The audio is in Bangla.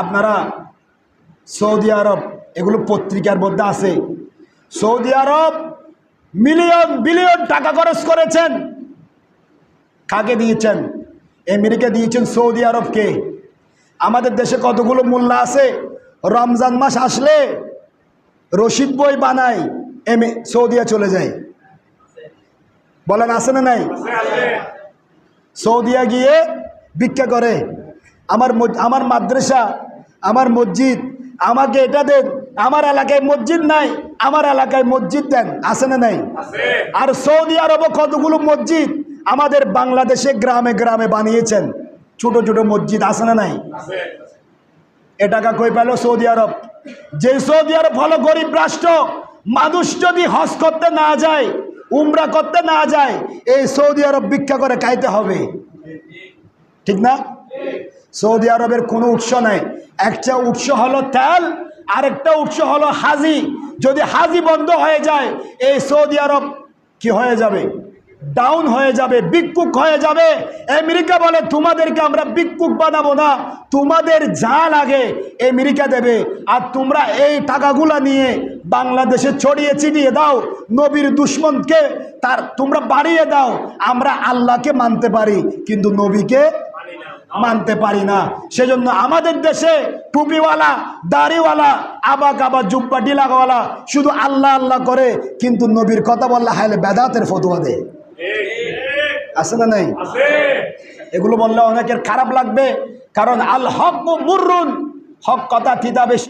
আপনারা সৌদি আরব, এগুলো পত্রিকার মধ্যে আছে। সৌদি আরব মিলিয়ন, বিলিয়ন টাকা খরচ করেছেন। কাকে দিয়েছেন? আমেরিকা দিয়েছেন সৌদি আরবকে। আমাদের দেশে কতগুলো মূল্য আছে? রমজান মাস আসলে রশিদ বই বানাই এমে সৌদিয়া চলে যায়। বলেন, আছে না নাই? সৌদিয়া গিয়ে ভিক্ষা করে। আমার আমার মাদ্রাসা আমার মসজিদ আমাকে এটা দেন। আমার এলাকায় মসজিদ নাই আমার এলাকায় মসজিদ দেন। আছে না নাই? আর সৌদি আরবও কতগুলো মসজিদ আমাদের বাংলাদেশে গ্রামে গ্রামে বানিয়েছেন? ছোট ছোট মসজিদ আছে না নাই? এ টাকা কই পেল সৌদি আরব? যে সৌদি আরব হলো গরিব রাষ্ট্র মানুষ যদি হজ করতে না যায় উমরা করতে না যায় এই সৌদি আরব ভিক্ষা করে খাইতে হবে। ঠিক না? সৌদি আরবের কোনো উৎস নাই। একটা উৎস হলো তেল, আরেকটা উৎস হলো হাজি। যদি হাজি বন্ধ হয়ে যায়, এই সৌদি আরব কি হয়ে যাবে? ডাউন হয়ে যাবে বিক্ষুক হয়ে যাবে। আমেরিকা বলে, তোমাদেরকে আমরা বিক্ষুক বানাবো না। তোমাদের যা লাগে আমেরিকা দেবে। আর তোমরা এই টাকাগুলা নিয়ে বাংলাদেশে ছড়িয়ে ছিটিয়ে দাও। নবীর দুশ্মনকে তার, তোমরা বাড়িয়ে দাও। আমরা আল্লাহকে মানতে পারি, কিন্তু নবীকে মানতে পারি না। সেজন্য আমাদের দেশে টুপিওয়ালা দাড়িওয়ালা আবা কাবা জুব্বা ডিলাগওয়ালা শুধু আল্লাহ আল্লাহ করে কিন্তু নবীর কথা বললে হাইলে বেদাতের ফতুয়া দেয়। আছে না নাই? এগুলো বললে অনেকের খারাপ লাগবে কারণ আল হক মুররুন হক কথা তিতা বেশি